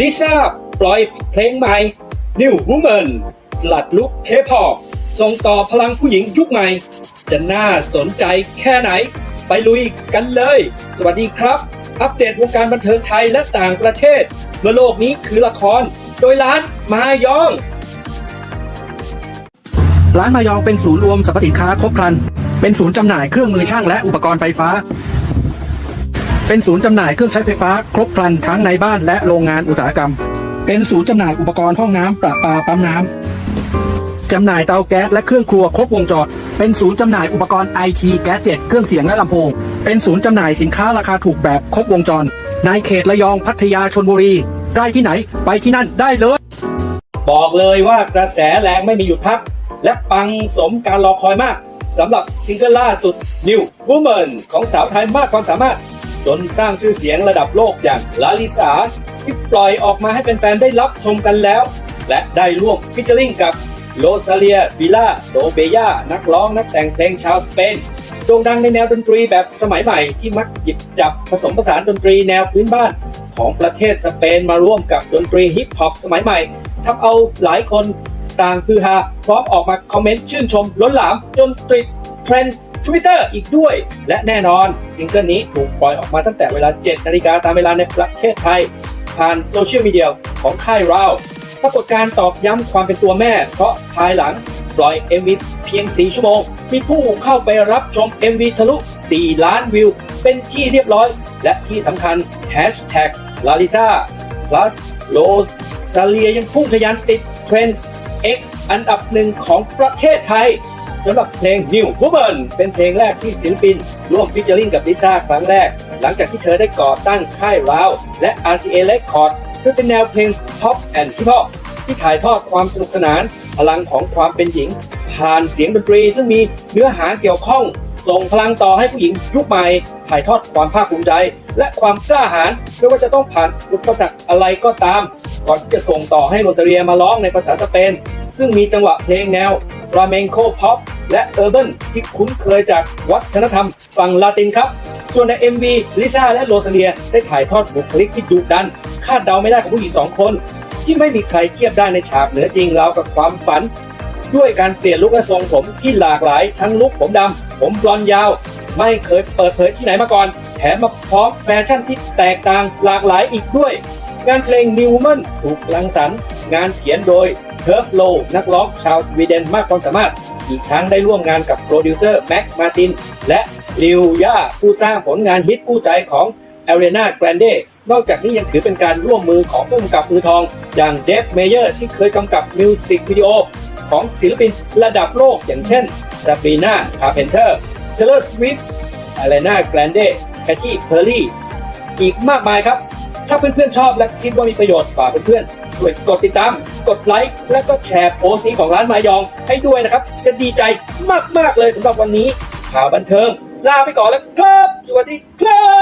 ลิซ่าปล่อยเพลงใหม่ New Woman สลัดลุกเคพอปส่งต่อพลังผู้หญิงยุคใหม่ จะน่าสนใจแค่ไหน ไปลุยกันเลย สวัสดีครับ อัปเดตวงการบันเทิงไทยและต่างประเทศเมื่อโลกนี้คือละคร โดยร้านมายอง ร้านมายองเป็นศูนย์รวมสรรพสินค้าครบครัน เป็นศูนย์จำหน่ายเครื่องมือช่างและอุปกรณ์ไฟฟ้า เป็นศูนย์จำหน่ายเครื่องใช้ไฟฟ้าครบครันทั้งในบ้านและโรงงานอุตสาหกรรม เป็นศูนย์จำหน่ายอุปกรณ์ห้องน้ำประปาปั๊มน้ำจำหน่ายเตาแก๊สและเครื่องครัวครบวงจร เป็นศูนย์จำหน่ายอุปกรณ์ไอทีแก๊สเจ็ตเครื่องเสียงและลำโพง เป็นศูนย์จำหน่ายสินค้าราคาถูกแบบครบวงจร ในเขตระยองพัทยาชนบุรี ได้ที่ไหนไปที่นั่นได้เลย บอกเลยว่ากระแสแรงไม่มีหยุดพัก และปังสมการรอคอยมากสำหรับซิงเกิลล่าสุด New Woman ของสาวไทยมากความสามารถ จนสร้างชื่อเสียงระดับโลกอย่างลาลิสาที่ปล่อยออกมาให้แฟนๆได้รับชมกันแล้ว และได้ร่วมฟิชเชอริงกับโ s ซาเลียบิล่าโดเบยานักร้องนักแต่งเพลงชาวสเปนโด่งดังในแนวดนตรีแบบสมัยใหม่ที่มักหยิบจับผสมผสานดนตรีแนวพื้นบ้านของประเทศสเปนมาร่วมกับดนตรีฮิปฮอปสมัยใหม่ทำเอาหลายคนต่างคือฮาพร้อมออกมาคอมเมนต์ชื่นชมล้นหลามจนติดเทรนด์ ทวิตเตอร์อีกด้วย และแน่นอนซิงเกิลนี้ถูกปล่อยออกมาตั้งแต่เวลา 7 นาฬิกาตามเวลาในประเทศไทย ผ่านโซเชียลมีเดียของค่ายเราปรากฏการตอกย้ำความเป็นตัวแม่ เพราะภายหลังปล่อย MV เพียง 4 ชั่วโมง มีผู้เข้าไปรับชม MV ทะลุ 4 ล้านวิว เป็นที่เรียบร้อย และที่สำคัญ Hashtag Lalisa plus Rose ซาเลียยังพุ่งทะยานติดเทรนด์ X อันดับหนึ่งของประเทศไทย สำหรับเพลง New Woman เป็นเพลงแรกที่ศิลปิน ร่วมฟิชเจอริงกับลิซ่าครั้งแรก หลังจากที่เธอได้ก่อตั้งค่ายราว และ RCA Record เพื่อเป็นแนวเพลง Pop and Hip Hop ที่ถ่ายทอดความสนุกสนาน พลังของความเป็นหญิง ผ่านเสียงดนตรีซึ่งมีเนื้อหาเกี่ยวข้อง ส่งพลังต่อให้ผู้หญิงยุคใหม่ ถ่ายทอดความภาคภูมิใจ และความกล้าหาญไม่ว่าจะต้องผ่านอุปสรรคอะไรก็ตาม ก่อนที่จะส่งต่อให้โรซาเรียมาร้องในภาษาสเปน ซึ่งมีจังหวะเพลงแนว ฟลาเมงโกพ็อปและเออร์เบิที่คุ้นเคยจากวัฒนธรรมฝั่งลาตินครับ ส่วนใน MV ลิซ่าและโรซเลียได้ถ่ายทอดบุคลิกที่ดุดัน คาดเดาไม่ได้ของผู้หญิงสองคน ที่ไม่มีใครเทียบได้ในฉากเหนือจริงราวกับความฝัน ด้วยการเปลี่ยนลุคและทรงผมที่หลากหลายทั้งลุคผมดำผมบลอนยาว ไม่เคยเปิดเผยที่ไหนมาก่อน แถมมาพร้อมแฟชั่นที่แตกต่างหลากหลายอีกด้วย งานเพลง New Woman ถูกรังสรรค์งานเขียนโดย เ u ร์ฟโลนักร้องชาวสวีเดนมากความสามารถ อีกทั้งได้ร่วมงานกับโปรดิวเซอร์แม็กมาติน และลิวย่าผู้สร้างผลงานฮิตคู่ใจของ a r e n a Grande นอกจากนี้ยังถือเป็นการร่วมมือของผู้กำกับมือทอง อย่างเดฟเมเยอร์ที่เคยกำกับมิวสิกวิดีโอของศิลปินระดับโลกอย่างเช่น Sabrina Carpenter Taylor Swift Ariana Grande Katy Perry อีกมากมายครับ ถ้าเพื่อนๆชอบและคิดว่ามีประโยชน์ฝากเพื่อนๆช่วยกดติดตาม กดไลค์และก็แชร์โพสต์นี้ของร้านมายองให้ด้วยนะครับ จะดีใจมากๆเลยสำหรับวันนี้ ข่าวบันเทิงลาไปก่อนแล้วครับ สวัสดีครับ